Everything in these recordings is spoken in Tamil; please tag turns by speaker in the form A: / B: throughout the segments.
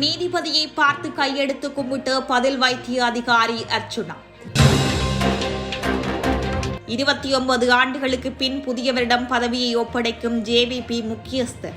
A: நீதிபதியை பார்த்து கையெடுத்து கும்பிட்டு பதில் வைத்திய அதிகாரி அர்ச்சுனா. இருபத்தி ஒன்பது ஆண்டுகளுக்கு பின் புதியவரிடம் பதவியை ஒப்படைக்கும் ஜேவிபி முக்கியஸ்தர்.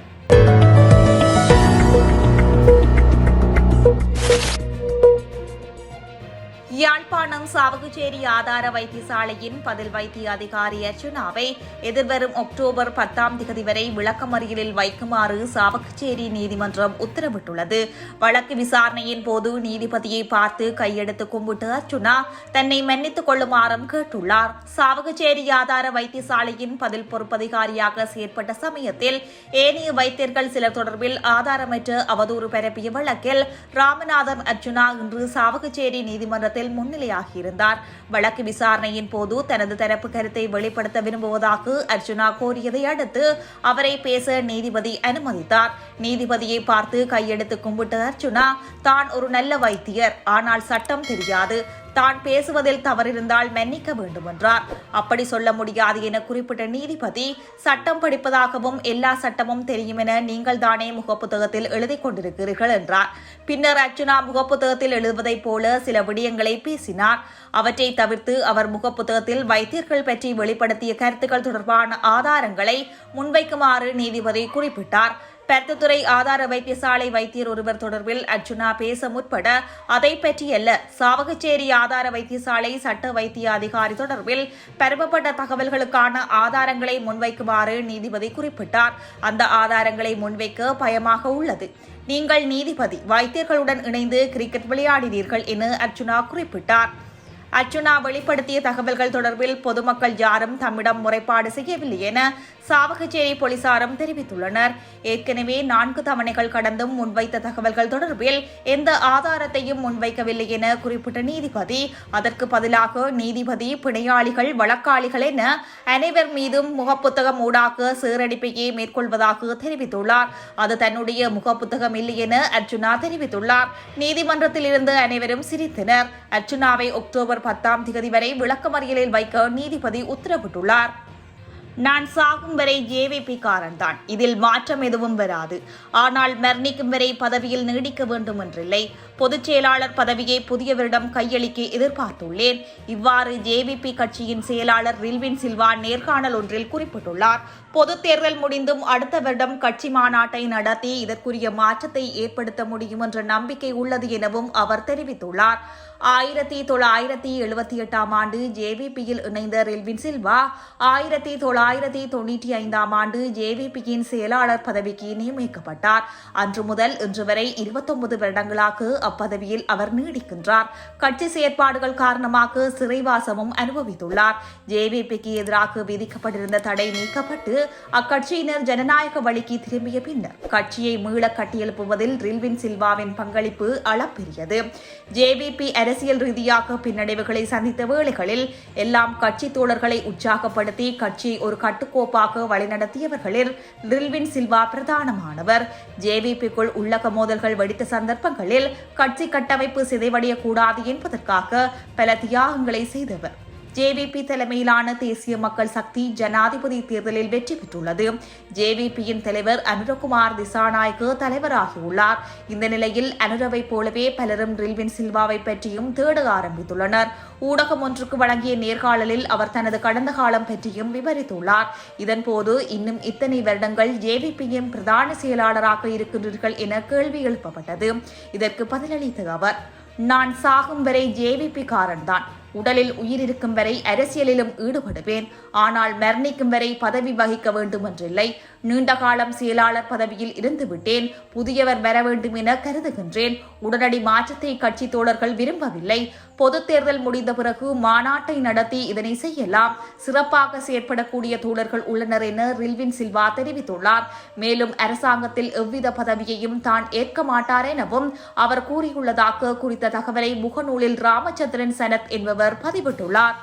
A: யாழ்ப்பாணம் சாவகச்சேரி ஆதார வைத்தியசாலையின் பதில் வைத்திய அதிகாரி அர்ச்சுனாவை எதிர்வரும் அக்டோபர் பத்தாம் தேதி வரை விளக்கமறியலில் வைக்குமாறு சாவகச்சேரி நீதிமன்றம் உத்தரவிட்டுள்ளது. வழக்கு விசாரணையின் போது நீதிபதியை பார்த்து கையெடுத்து கும்பிட்டு அர்ச்சுனா தன்னை மன்னித்துக் கொள்ளுமாறும் கேட்டுள்ளார். சாவகச்சேரி ஆதார வைத்தியசாலையின் பதில் பொறுப்பதிகாரியாக செயற்பட்ட சமயத்தில் ஏனைய வைத்தியர்கள் சிலர் தொடர்பில் ஆதாரமற்ற அவதூறு பரப்பிய வழக்கில் ராமநாதன் அர்ச்சுனா இன்று சாவகச்சேரி நீதிமன்றத்தில் முன்னிலையாகியிருந்தார். வழக்கு விசாரணையின் போது தனது தரப்பு கருத்தை வெளிப்படுத்த விரும்புவதாக அர்ஜுனா கோரியதை அடுத்து அவரை பேச நீதிபதி அனுமதித்தார். நீதிபதியை பார்த்து கையெடுத்து கும்பிட்ட அர்ஜுனா தான் ஒரு நல்ல வைத்தியர் ஆனால் சட்டம் தெரியாது. தான் பேசுவதில் தவறிருந்தால் மன்னிக்க வேண்டும் என்றார். அப்படி சொல்ல முடியாது என குறிப்பிட்ட நீதிபதி சட்டம் படிப்பதாகவும் எல்லா சட்டமும் தெரியும் என நீங்கள் தானே முகப்புத்தகத்தில் எழுதிக் கொண்டிருக்கிறீர்கள் என்றார். பின்னர் அர்ச்சுனா முகப்புத்தகத்தில் எழுதுவதைப் போல சில விடயங்களை பேசினார். அவற்றை தவிர்த்து அவர் முகப்புத்தகத்தில் வைத்தியர்கள் பற்றி வெளிப்படுத்திய கருத்துக்கள் தொடர்பான ஆதாரங்களை முன்வைக்குமாறு நீதிபதி குறிப்பிட்டார். பெர்த்தத்துறை ஆதார வைத்தியசாலை வைத்தியர் ஒருவர் தொடர்பில் அர்ஜுனா பேச முற்பட அதை பற்றியல்ல சாவகச்சேரி ஆதார வைத்தியசாலை சட்ட வைத்திய அதிகாரி தொடர்பில் பரப்பப்பட்ட தகவல்களுக்கான ஆதாரங்களை முன்வைக்குமாறு நீதிபதி குறிப்பிட்டார். அந்த ஆதாரங்களை முன்வைக்க பயமாக உள்ளது. நீங்கள் நீதிபதி வைத்தியர்களுடன் இணைந்து கிரிக்கெட் விளையாடினீர்கள் என அர்ச்சுனா குறிப்பிட்டார். அர்ச்சுனா வெளிப்படுத்திய தகவல்கள் தொடர்பில் பொதுமக்கள் யாரும் தம்மிடம் முறைப்பாடு செய்யவில்லை என சாவகச்சேரி போலீசாரும் தெரிவித்துள்ளனர். ஏற்கனவே நான்கு தவணைகள் கடந்தும் முன்வைத்த தகவல்கள் தொடர்பில் எந்த ஆதாரத்தையும் முன்வைக்கவில்லை என குறிப்பிட்ட நீதிபதி அதற்கு பதிலாக நீதிபதி பிணையாளிகள் வழக்காளிகள் என அனைவர் மீதும் முகப்புத்தகம் ஊடாக சீரடிப்பையே மேற்கொள்வதாக தெரிவித்துள்ளார். அது தன்னுடைய முகப்புத்தகம் இல்லை என அர்ச்சுனா தெரிவித்துள்ளார். நீதிமன்றத்தில் இருந்து அனைவரும் சிரித்தனர். அர்ச்சுனாவை அக்டோபர் பத்தாம் தேதி வரை விளக்கமறியலில் வைக்க நீதிபதி உத்தரவிட்டுள்ளார். நான் சாகும் வரை ஜேவிபிக்காரன் தான். இதில் மாற்றம் எதுவும் வராது. ஆனால் மரணிக்கும் வரை பதவியில் நீடிக்க வேண்டும் என்றில்லை. பொதுச் செயலாளர் பதவியை புதியவரிடம் கையளிக்க எதிர்பார்த்துள்ளேன். இவ்வாறு ஜேவிபி கட்சியின் செயலாளர் ரில்வின் சில்வா நேர்காணல் ஒன்றில் குறிப்பிட்டுள்ளார். பொதுத் தேர்தல் முடிந்தும் அடுத்த வருடம் கட்சி மாநாட்டை நடத்தி இதற்குரிய மாற்றத்தை ஏற்படுத்த முடியும் என்ற நம்பிக்கை உள்ளது எனவும் அவர் தெரிவித்துள்ளார். ஆயிரத்தி தொள்ளாயிரத்தி எழுபத்தி எட்டாம் ஆண்டு ஜேவிபியில் இணைந்த ரில்வின் சில்வா ஆயிரத்தி தொள்ளாயிரத்தி தொள்ளாயிரத்தி தொண்ணூற்றி ஐந்தாம் ஆண்டு ஜேவிபியின் செயலாளர் பதவிக்கு நியமிக்கப்பட்டார். அன்று முதல் இன்று வரை இருபத்தொன்பது வருடங்களாக அப்பதவியில் அவர் நீடிக்கின்றார். கட்சி செயற்பாடுகள் காரணமாக சிறைவாசமும் அனுபவித்துள்ளார். ஜேவிபிக்கு எதிராக விதிக்கப்பட்டிருந்த தடை நீக்கப்பட்டு அக்கட்சியினர் ஜனநாயக வழிக்கு திரும்பிய பின்னர் கட்சியை மீள கட்டியெழுப்புவதில் ரில்வின் சில்வாவின் பங்களிப்பு அளப்பெரியது. ஜேவிபி அரசியல் ரீதியாக பின்னடைவுகளை சந்தித்த வேளைகளில் எல்லாம் கட்சி தோழர்களை உற்சாகப்படுத்தி கட்சியை ஒரு கட்டுக்கோப்பாக வழிநடத்தியவர்களில் ரில்வின் சில்வா பிரதானமானவர். ஜேவிபிக்குள் உள்ளக மோதல்கள் வெடித்த சந்தர்ப்பங்களில் கட்சி கட்டமைப்பு சிதைவடையக்கூடாது என்பதற்காக பல தியாகங்களை செய்தவர். ஜேவிபி தலைமையிலான தேசிய மக்கள் சக்தி ஜனாதிபதி தேர்தலில் வெற்றி பெற்றுள்ளது. ஜேவிபியின் தலைவர் அனுரகுமார் திசாநாயக்கு தலைவராகியுள்ளார். இந்த நிலையில் அனுரவை போலவே பலரும் ரில்வின் சில்வாவை பற்றியும் தேட ஆரம்பித்துள்ளனர். ஊடகம் ஒன்றுக்கு வழங்கிய நேர்காணலில் அவர் தனது கடந்த காலம் பற்றியும் விவரித்துள்ளார். இதன்போது இன்னும் இத்தனை வருடங்கள் ஜேவிபியின் பிரதான செயலாளராக இருக்கின்றீர்கள் என கேள்வி எழுப்பப்பட்டது. இதற்கு பதிலளித்த அவர் நான் சாகும் வரை ஜேவிபி காரன்தான். உடலில் உயிர் இருக்கும் வரை அரசியலிலும் ஈடுபடுவேன். ஆனால் மரணிக்கும் வரை பதவி வகிக்க வேண்டும் என்றில்லை நீண்ட காலம் செயலாளர் பதவியில் இருந்துவிட்டேன். புதியவர் வர வேண்டும் என கருதுகின்றேன். உடனடி மாற்றத்தை கட்சி தோழர்கள் விரும்பவில்லை. பொதுத் தேர்தல் முடிந்த பிறகு மாநாட்டை நடத்தி இதனை செய்யலாம். சிறப்பாக செயற்படக்கூடிய தோழர்கள் உள்ளனர் என ரில்வின் சில்வா தெரிவித்துள்ளார். மேலும் அரசாங்கத்தில் எவ்வித பதவியையும் தான் ஏற்க மாட்டார் எனவும் அவர் கூறியுள்ளதாக குறித்த தகவலை முகநூலில் ராமச்சந்திரன் சனத் என்பவர் பதிவிட்டுள்ளார்.